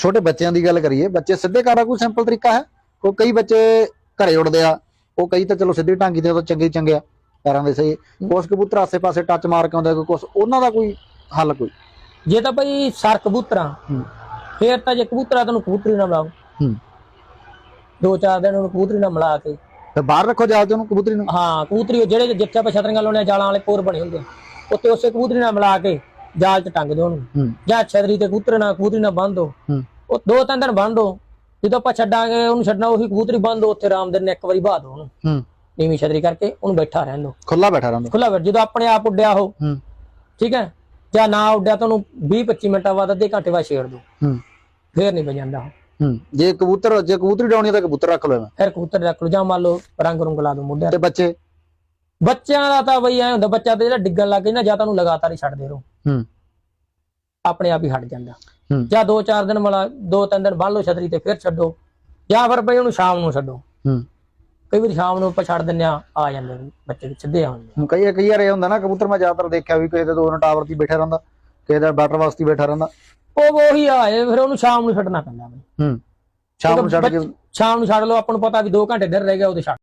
ਛੋਟੇ ਬੱਚਿਆਂ ਦੀ ਗੱਲ ਕਰੀਏ ਬੱਚੇ ਸਿੱਧੇ ਕਰਨ ਦਾ ਕੋਈ ਸਿੰਪਲ ਤਰੀਕਾ ਹੈ? ਕੋਈ ਕਈ ਬੱਚੇ ਘਰੇ ਉੱਡਦੇ ਆ ਉਹ ਕਈ ਤਾਂ ਚਲੋ ਸਿੱਧੀ ਢਾਂਗੀ ਤੇ ਉਹ ਤਾਂ ਚੰਗੇ ਚੰਗੇ ਆ ਪੈਰਾਂ ਦੇ ਸਹੀ। ਕੁਛ ਕਬੂਤਰ ਆਸੇ-ਪਾਸੇ ਟੱਚ ਮਾਰ ਕੇ ਆਉਂਦੇ ਕੋਈ ਕੁਛ ਉਹਨਾਂ ਦਾ ਕੋਈ ਹੱਲ ਕੋਈ? ਜੇ ਤਾਂ ਭਾਈ ਸਰ ਕਬੂਤਰਾਂ ਫੇਰ ਤਾਂ ਜੇ ਕਬੂਤਰਾਂ ਤੁਹਾਨੂੰ ਕਬੂਤਰੀ ਨਾਲ ਮਿਲਾਓ। ਹੂੰ। ਦੋ ਚਾਰ ਦਿਨ ਉਹਨੂੰ ਕਬੂਤਰੀ ਨਾਲ ਮਿਲਾ ਕੇ। ਤੇ ਬਾਹਰ ਰੱਖੋ ਜਾ ਕੇ ਉਹਨੂੰ ਕਬੂਤਰੀ ਨੂੰ? ਹਾਂ ਕਬੂਤਰੀ ਉਹ ਜਿਹੜੇ ਜਿੱਥੇ ਆਪਾਂ ਛਤਰੀਆਂ ਲਾਉਣੇ ਜਾਲਾਂ ਵਾਲੇ ਪੋਰ ਬਣੇ ਹੁੰਦੇ ਆ, ਉੱਤੇ ਉਸੇ ਕਬੂਤਰੀ ਨਾਲ ਮਿਲਾ ਕੇ ਜਾਲ 'ਚ ਟੰਗ ਦਿਓ ਉਹਨੂੰ। ਜਾਂ ਛਤਰੀ ਤੇ ਕਬੂਤਰ ਨਾਲ ਕਬੂਤਰੀ ਨਾਲ ਬੰਨ ਦਿਓ ਉਹ ਦੋ ਤਿੰਨ ਦਿਨ ਬੰਨ ਦਿਓ ਜਦੋਂ ਆਪਾਂ ਛੱਡਾਂਗੇ ਉਹਨੂੰ ਛੱਡਣਾ ਉਹੀ ਕਬੂਤਰੀ ਬੰਨ ਦਿਓ ਉੱਥੇ ਰਾਮਦਨ ਨੇ ਇੱਕ ਵਾਰੀ ਬਾਹ ਦਿਓ ਉਹਨੂੰ। ਹੂੰ। ਨੀਵੀਂ ਛਤਰੀ ਕਰਕੇ ਉਹਨੂੰ ਬੈਠਾ ਰਹਿਣ ਦਿਓ ਖੁੱਲਾ ਬੈਠਾ ਰਹਿੰਦਾ ਖੁੱਲਾ ਫਿਰ ਜਦੋਂ ਆਪਣੇ ਆਪ ਉੱਡਿਆ ਉਹ ਹੂੰ। ਠੀਕ ਹੈ? ਜਾਂ ਨਾ ਉੱਡਿਆ ਤਾਂ ਉਹਨੂੰ 20 25 ਮਿੰਟਾਂ ਬਾਅਦ ਅੱਧੇ ਘੰਟੇ ਬਾਅਦ ਛੇੜ ਹੂੰ। ਫੇਰ ਨਹੀਂ ਵਜਾਂਦਾ ਹੂੰ। ਜੇ ਕਬੂਤਰ ਜੇ ਕਬੂਤਰੀ ਡਾਉਣੀ ਤਾਂ ਕਬੂਤਰ ਰੱਖ ਲਓ ਐਵੇਂ। ਫਿਰ ਕਬੂਤਰ ਰੱਖ ਲਓ ਜਾਂ ਮੰਨ ਲਓ ਰੰਗ ਰੁੰਗ ਲਾ ਦਿਓ ਮੁੰਡਿਆਂ ਤੇ। ਬੱਚੇ? ਬੱਚਿਆਂ ਦਾ ਤਾਂ ਬਈ ਐ ਹੁੰਦਾ ਬੱਚਾ ਤੇ ਜਿਹੜਾ ਡਿੱਗਣ ਲੱਗ ਨਾ ਜਾਂ ਤਾਂ ਉਹਨੂੰ ਲਗਾਤਾਰ ਹੀ ਛੱਡਦੇ ਰਹੋ। ਹੂੰ। ਆਪਣੇ ਆਪ ਹੀ ਹਟ ਜਾਂਦਾ। ਜਾਂ ਦੋ ਚਾਰ ਦਿਨ ਮਲਾ ਦੋ ਤਿੰਨ ਦਿਨ ਬੰਨ ਲਓ ਛਤਰੀ ਤੇ ਫਿਰ ਛੱਡੋ। ਜਾਂ ਫਿਰ ਬਈ ਉਹਨੂੰ ਸ਼ਾਮ ਨੂੰ ਛੱਡੋ। ਹੂੰ। ਕਈ ਵਾਰੀ ਸ਼ਾਮ ਨੂੰ ਆਪਾਂ ਛੱਡ ਦਿੰਦੇ ਆ ਆ ਜਾਂਦੇ ਬੱਚੇ ਸਿੱਧੇ ਆਉਂਦੇ ਹੁਣ ਕਈ ਕਈ ਵਾਰ ਇਹ ਹੁੰਦਾ ਨਾ ਕਬੂਤਰ ਮੈਂ ਜ਼ਿਆਦਾਤਰ ਦੇਖਿਆ ਵੀ ਕਿਸੇ ਦੇ ਦੋ ਟਾਵਰ ਤੇ ਬੈਠਾ ਰਹਿੰਦਾ ਕਿਸੇ ਦਾ ਬਟਰ ਵਾਸਤੇ ਬੈਠਾ ਰਹਿੰਦਾ। ਉਹ ਉਹੀ ਆਏ ਫਿਰ ਉਹਨੂੰ ਸ਼ਾਮ ਨੂੰ ਛੱਡਣਾ ਪੈਂਦਾ ਬਈ। ਹੂੰ। ਸ਼ਾਮ ਨੂੰ ਛੱਡ ਕੇ ਸ਼ਾਮ ਨੂੰ ਛੱਡ ਲਓ ਆਪਾਂ ਨੂੰ ਪਤਾ ਵੀ 2 ਘੰਟੇ ਦਰ ਰਹਿ ਗਿਆ ਉਹਦੇ ਛੱਡ